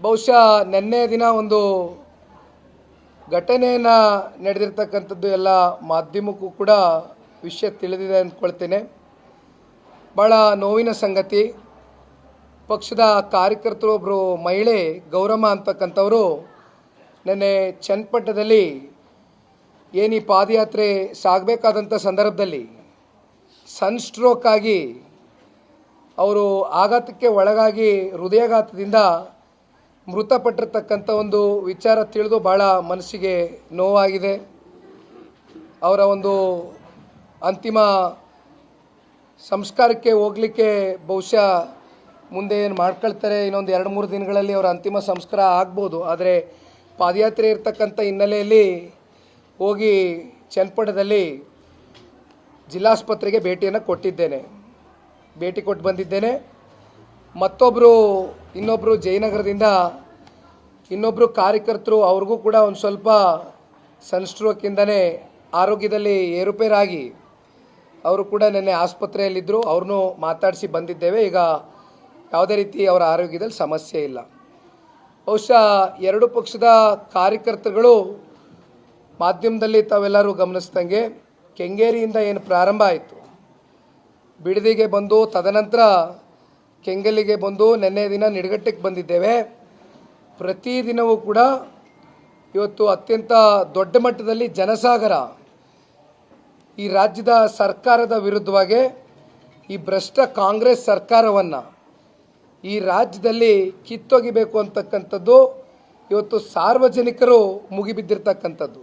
ಬಹುಶಃ ನಿನ್ನೆ ದಿನ ಒಂದು ಘಟನೆಯನ್ನು ನಡೆದಿರ್ತಕ್ಕಂಥದ್ದು ಎಲ್ಲ ಮಾಧ್ಯಮಕ್ಕೂ ಕೂಡ ವಿಷಯ ತಿಳಿದಿದೆ ಅಂದ್ಕೊಳ್ತೇನೆ. ಭಾಳ ನೋವಿನ ಸಂಗತಿ. ಪಕ್ಷದ ಕಾರ್ಯಕರ್ತರು ಒಬ್ಬರು ಮಹಿಳೆ ಗೌರಮ್ಮ ಅಂತಕ್ಕಂಥವರು ನಿನ್ನೆ ಚನ್ನಪಟ್ಟದಲ್ಲಿ ಏನು ಈ ಪಾದಯಾತ್ರೆ ಸಾಗಬೇಕಾದಂಥ ಸಂದರ್ಭದಲ್ಲಿ ಸನ್ ಸ್ಟ್ರೋಕ್ ಆಗಿ ಅವರು ಆಘಾತಕ್ಕೆ ಒಳಗಾಗಿ ಹೃದಯಾಘಾತದಿಂದ ಮೃತಪಟ್ಟಿರ್ತಕ್ಕಂಥ ಒಂದು ವಿಚಾರ ತಿಳಿದು ಭಾಳ ಮನಸ್ಸಿಗೆ ನೋವಾಗಿದೆ. ಅವರ ಒಂದು ಅಂತಿಮ ಸಂಸ್ಕಾರಕ್ಕೆ ಹೋಗಲಿಕ್ಕೆ ಬಹುಶಃ ಮುಂದೆ ಏನು ಮಾಡ್ಕೊಳ್ತಾರೆ, ಇನ್ನೊಂದು ಎರಡು ಮೂರು ದಿನಗಳಲ್ಲಿ ಅವರ ಅಂತಿಮ ಸಂಸ್ಕಾರ ಆಗ್ಬೋದು. ಆದರೆ ಪಾದಯಾತ್ರೆ ಇರ್ತಕ್ಕಂಥ ಹಿನ್ನೆಲೆಯಲ್ಲಿ ಹೋಗಿ ಚನ್ನಪಟ್ಟಣದಲ್ಲಿ ಜಿಲ್ಲಾಸ್ಪತ್ರೆಗೆ ಭೇಟಿಯನ್ನು ಕೊಟ್ಟಿದ್ದೇನೆ. ಭೇಟಿ ಕೊಟ್ಟು ಬಂದಿದ್ದೇನೆ. ಮತ್ತೊಬ್ಬರು ಇನ್ನೊಬ್ಬರು ಜಯನಗರದಿಂದ ಇನ್ನೊಬ್ಬರು ಕಾರ್ಯಕರ್ತರು ಅವ್ರಿಗೂ ಕೂಡ ಒಂದು ಸ್ವಲ್ಪ ಸನ್ಸ್ಟ್ರೋಕಿಂದನೇ ಆರೋಗ್ಯದಲ್ಲಿ ಏರುಪೇರಾಗಿ ಅವರು ಕೂಡ ನಿನ್ನೆ ಆಸ್ಪತ್ರೆಯಲ್ಲಿದ್ದರು ಅವ್ರನ್ನೂ ಮಾತಾಡಿಸಿ ಬಂದಿದ್ದೇವೆ. ಈಗ ಯಾವುದೇ ರೀತಿ ಅವರ ಆರೋಗ್ಯದಲ್ಲಿ ಸಮಸ್ಯೆ ಇಲ್ಲ. ಬಹುಶಃ ಎರಡು ಪಕ್ಷದ ಕಾರ್ಯಕರ್ತರುಗಳು ಮಾಧ್ಯಮದಲ್ಲಿ ತಾವೆಲ್ಲರೂ ಗಮನಿಸ್ದಂಗೆ ಕೆಂಗೇರಿಯಿಂದ ಏನು ಪ್ರಾರಂಭ ಆಯಿತು. ಬಿಡದಿಗೆ ಬಂದು ತದನಂತರ ಕೆಂಗಲಿಗೆ ಬಂದು ನಿನ್ನೆ ದಿನ ನಿಡಗಟ್ಟಕ್ಕೆ ಬಂದಿದ್ದೇವೆ. ಪ್ರತಿದಿನವೂ ಕೂಡ ಇವತ್ತು ಅತ್ಯಂತ ದೊಡ್ಡ ಮಟ್ಟದಲ್ಲಿ ಜನಸಾಗರ ಈ ರಾಜ್ಯದ ಸರ್ಕಾರದ ವಿರುದ್ಧವಾಗಿ ಈ ಭ್ರಷ್ಟ ಕಾಂಗ್ರೆಸ್ ಸರ್ಕಾರವನ್ನು ಈ ರಾಜ್ಯದಲ್ಲಿ ಕಿತ್ತೊಗಿಬೇಕು ಅಂತಕ್ಕಂಥದ್ದು ಇವತ್ತು ಸಾರ್ವಜನಿಕರು ಮುಗಿಬಿದ್ದಿರ್ತಕ್ಕಂಥದ್ದು.